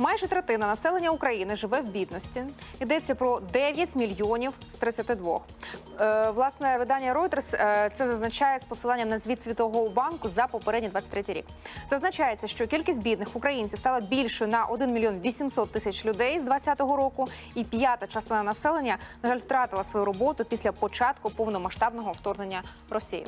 Майже третина населення України живе в бідності. Йдеться про 9 мільйонів з 32. Е, власне, видання Reuters е, це зазначає з посиланням на звіт Світового банку за попередній 23 рік. Зазначається, що кількість бідних українців стала більшою на 1 мільйон 800 тисяч людей з 2020 року, і п'ята частина населення, на жаль, втратила свою роботу після початку повномасштабного вторгнення Росії.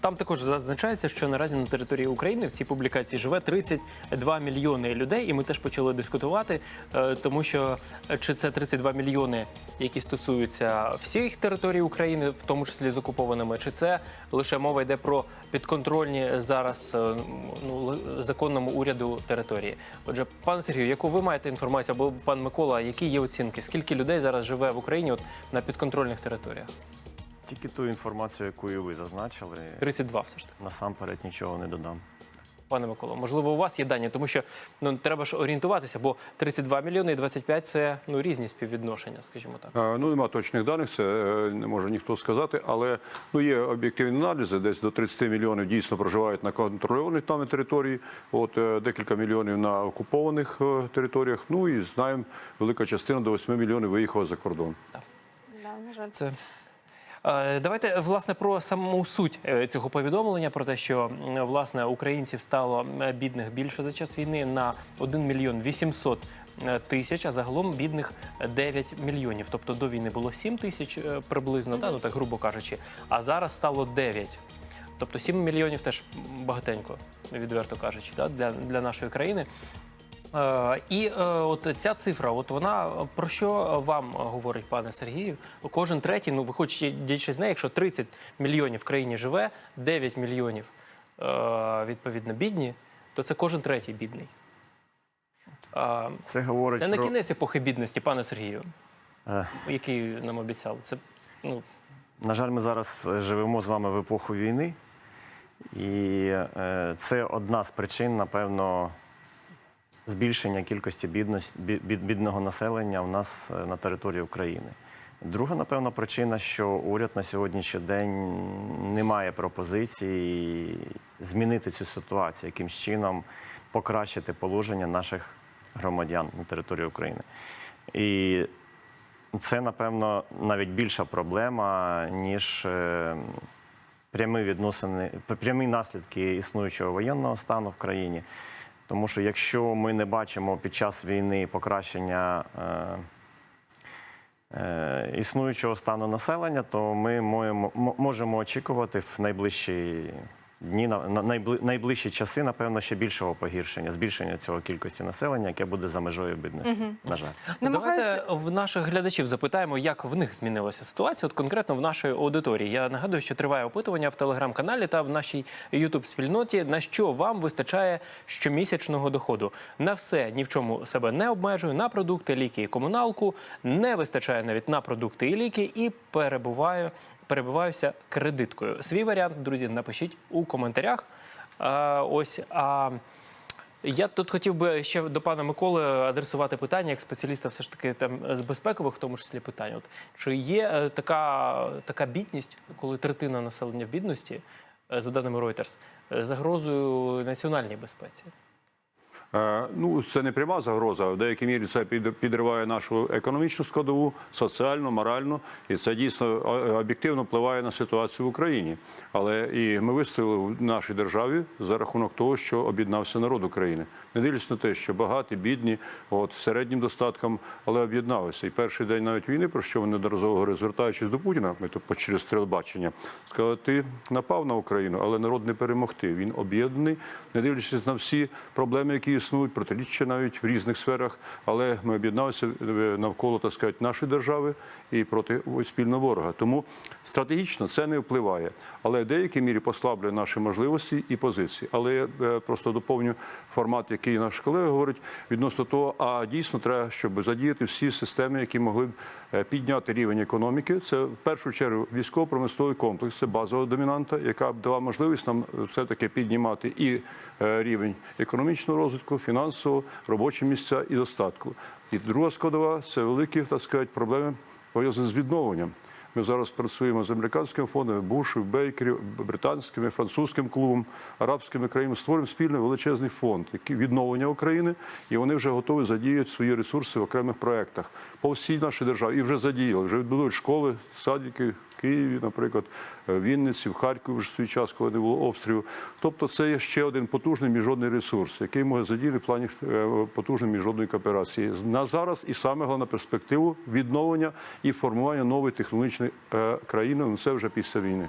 Там також зазначається, що наразі на території України в цій публікації живе 32 мільйони людей, і ми теж почали дискутувати, е, тому що е, чи це 32 мільйони, які стосуються всіх територій України, в тому числі з окупованими, чи це лише мова йде про підконтрольні зараз е, ну, законному уряду території. Отже, пане Сергію, яку ви маєте інформацію, або пан Микола, які є оцінки? Скільки людей зараз живе в Україні от, на підконтрольних територіях? Тільки ту інформацію, яку і ви зазначили, 32 все ж таки. насамперед нічого не додам. Пане Миколо, можливо, у вас є дані, тому що ну треба ж орієнтуватися, бо 32 мільйони і 25 – це ну різні співвідношення, скажімо так. Е, Ну, нема точних даних, це е, не може ніхто сказати, але ну є об'єктивні аналізи. Десь до 30 мільйонів дійсно проживають на контрольованій нами території. От е, декілька мільйонів на окупованих е, територіях. Ну і знаємо, велика частина до 8 мільйонів виїхала за кордон. Да, на жаль. Це Давайте власне про саму суть е, цього повідомлення про те, що власне українців стало е, бідних більше за час війни на 1 мільйон 800 е, тисяч, а загалом бідних 9 мільйонів. Тобто до війни було 7 тисяч е, приблизно, да, ну так грубо кажучи, а зараз стало 9. Тобто 7 мільйонів теж багатенько, відверто кажучи, да, для, для нашої країни. Е, І е, от ця цифра, от вона про що вам говорить, пане Сергію? Кожен третій, ну ви хочете дійшли з неї, якщо 30 мільйонів в країні живе, 9 мільйонів е, відповідно бідні, то це кожен третій бідний. Це говорить Це не про кінець епохи бідності, пане Сергію, Е, який нам обіцяли. Це ну на жаль, ми зараз живемо з вами в епоху війни, і це одна з причин, напевно, збільшення кількості бідного населення у нас е, на території України. Друга, напевно, причина, що уряд на сьогоднішній день не має пропозиції змінити цю ситуацію, якимсь чином покращити положення наших громадян на території України. І це, напевно, навіть більша проблема, ніж е, прямі відносини, прямі наслідки існуючого воєнного стану в країні. Тому що якщо ми не бачимо під час війни покращення е, е, існуючого стану населення, то ми можемо очікувати в найближчі дні, на на- найближчі часи, напевно, ще більшого погіршення, збільшення цього кількості населення, яке буде за межою бідності. На жаль. Намагаюся- Давайте в наших глядачів запитаємо, як в них змінилася ситуація, от конкретно в нашої аудиторії. Я нагадую, що триває опитування в телеграм-каналі та в нашій ютуб-спільноті. На що вам вистачає щомісячного доходу? На все ні в чому себе не обмежую. На продукти, ліки і комуналку не вистачає навіть на продукти і ліки, і перебуваю, перебуваюся кредиткою. Свій варіант, друзі, напишіть у коментарях. А, ось а. Я тут хотів би ще до пана Миколи адресувати питання як спеціаліста, все ж таки там з безпекових, в тому числі питань. От чи є е, така, така бідність, коли третина населення в бідності, е, за даними Reuters, е, загрозою національній безпеці? Е, Ну, це не пряма загроза. В деякій мірі це під- підриває нашу економічну складову, соціальну, моральну, і це дійсно е, об'єктивно впливає на ситуацію в Україні. Але і ми вистояли в нашій державі за рахунок того, що об'єднався народ України. Не дивлячись на те, що багаті, бідні, от середнім достатком, але об'єдналися. І перший день навіть війни, про що вони неодноразово говорили, звертаючись до Путіна, ми по- через телебачення, сказали, ти напав на Україну, але народ не перемогти. Він об'єднаний, не дивлячись на всі проблеми, які існують, протиріччя навіть в різних сферах. Але ми об'єдналися е, навколо так сказати, нашої держави і проти спільного ворога. Тому стратегічно це не впливає, але в деякій мірі послаблює наші можливості і позиції. Але я е, просто доповню формат, який наш колега говорить відносно того, а дійсно треба, щоб задіяти всі системи, які могли б підняти рівень економіки. Це в першу чергу військово-промисловий комплекс, це базова домінанта, яка б дала можливість нам все таки піднімати і е, рівень економічного розвитку, фінансового, робочі місця і достатку. І друга складова це великі так сказати, проблеми пов'язані з відновленням. Ми зараз працюємо з американськими фондами, Бушу, бейкерів, британськими, французьким клубом, арабськими країнами. Створимо спільний величезний фонд, який відновлення України, і вони вже готові задіяти свої ресурси в окремих проєктах по всій нашій державі. І вже задіяли, вже відбудують школи, садики. Києві, наприклад, в Вінниці, в Харкові в свій час, коли не було обстрілу. Тобто, це є ще один потужний міжнародний ресурс, який може задіяти в плані е, потужної міжнародної кооперації на зараз і саме головне перспективу відновлення і формування нової технологічної е, країни. Ну це вже після війни.